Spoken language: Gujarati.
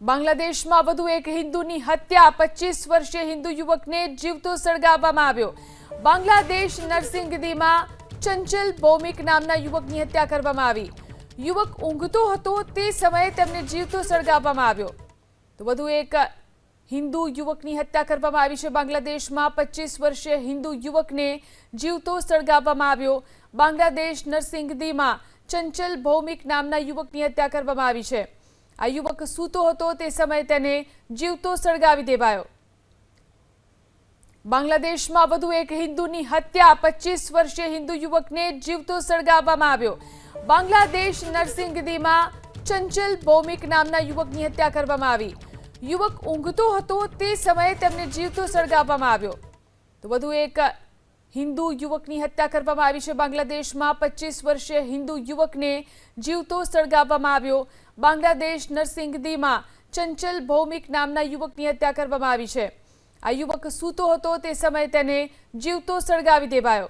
બાંગ્લાદેશમાં વધુ એક હિન્દુની હત્યા. પચીસ વર્ષીય હિન્દુ યુવકને જીવતો સળગાવવામાં આવ્યો. બાંગ્લાદેશ નરસિંગદીમાં ચંચલ ભૌમિક નામના યુવકની હત્યા કરવામાં આવી. યુવક ઊંઘતો હતો, તે સમયે તેમને જીવતો સળગાવવામાં આવ્યો. તો વધુ એક હિન્દુ યુવકની હત્યા કરવામાં આવી છે. બાંગ્લાદેશમાં પચીસ વર્ષીય હિન્દુ યુવકને જીવતો સળગાવવામાં આવ્યો. બાંગ્લાદેશ નરસિંગદીમાં ચંચલ ભૌમિક નામના યુવકની હત્યા કરવામાં આવી છે. આ યુવક સૂતો હતો તે સમયે તેને જીવતો સળગાવી દેવાયો. બાંગ્લાદેશમાં વધુ એક હિન્દુની હત્યા, પચીસ વર્ષીય હિન્દુ યુવકને જીવતો સળગાવવામાં આવ્યો. બાંગ્લાદેશ નરસિંગદીમાં ચંચલ ભૌમિક નામના યુવકની હત્યા કરવામાં આવી. યુવક ઊંઘતો હતો તે સમયે તેમને જીવતો સળગાવવામાં આવ્યો. તો વધુ એક હિન્દુ યુવકની હત્યા કરવામાં આવી છે. બાંગ્લાદેશમાં પચીસ વર્ષીય હિન્દુ યુવકને જીવતો સળગાવવામાં આવ્યો. બાંગ્લાદેશ નરસિંગદીમાં ચંચલ ભૌમિક નામના યુવકની હત્યા કરવામાં આવી છે. આ યુવક સૂતો હતો. તે સમયે તેને જીવતો સળગાવી દેવાયો.